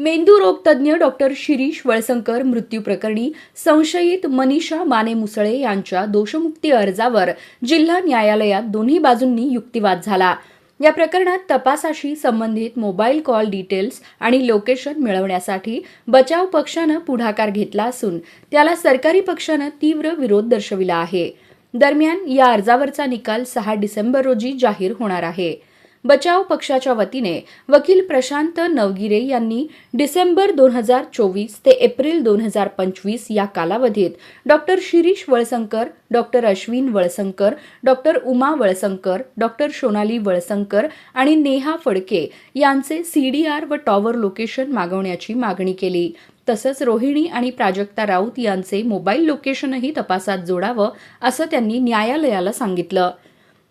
मेंदू रोग तज्ज्ञ डॉक्टर शिरीष वळसंकर मृत्यू प्रकरणी संशयित मनीषा माने मुसळे यांच्या दोषमुक्ती अर्जावर जिल्हा न्यायालयात दोन्ही बाजूंनी युक्तिवाद झाला. या प्रकरणात तपासाशी संबंधित मोबाईल कॉल डिटेल्स आणि लोकेशन मिळवण्यासाठी बचाव पक्षानं पुढाकार घेतला असून त्याला सरकारी पक्षानं तीव्र विरोध दर्शविला आहे. दरम्यान या अर्जावरचा निकाल सहा डिसेंबर रोजी जाहीर होणार आहे. बचाव पक्षाच्या वतीने वकील प्रशांत नवगिरे यांनी डिसेंबर दोन हजार चोवीस ते एप्रिल दोन हजार पंचवीस या कालावधीत doctor Shirish Walsankar doctor Ashwin Walsankar doctor Uma Walsankar doctor Sonali Walsankar आणि नेहा फडके यांचे सीडीआर व टॉवर लोकेशन मागवण्याची मागणी केली. तसंच रोहिणी आणि प्राजक्ता राऊत यांचे मोबाईल लोकेशनही तपासात जोडावं असं त्यांनी न्यायालयाला सांगितलं.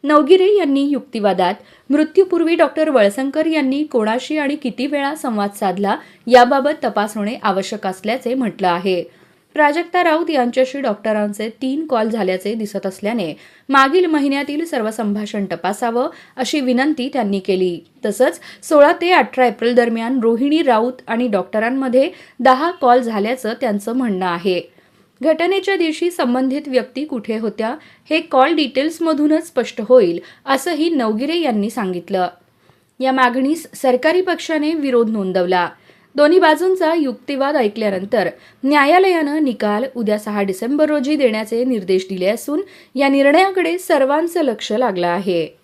नवगिरे यांनी युक्तिवादात मृत्यूपूर्वी डॉक्टर वळसंकर यांनी कोणाशी आणि किती वेळा संवाद साधला याबाबत तपास होणे आवश्यक असल्याचे म्हटलं आहे. प्राजक्ता राऊत यांच्याशी डॉक्टरांचे तीन कॉल झाल्याचे दिसत असल्याने मागील महिन्यातील सर्व संभाषण तपासावं अशी विनंती त्यांनी केली. तसंच सोळा ते अठरा एप्रिल दरम्यान रोहिणी राऊत आणि डॉक्टरांमध्ये दहा कॉल झाल्याचं त्यांचं म्हणणं आहे. घटनेच्या दिवशी संबंधित व्यक्ती कुठे होत्या हे कॉल डिटेल्समधूनच स्पष्ट होईल असंही नवगिरे यांनी सांगितलं. या मागणीस सरकारी पक्षाने विरोध नोंदवला. दोन्ही बाजूंचा युक्तिवाद ऐकल्यानंतर न्यायालयानं निकाल उद्या सहा डिसेंबर रोजी देण्याचे निर्देश दिले असून या निर्णयाकडे सर्वांचं लक्ष लागलं आहे.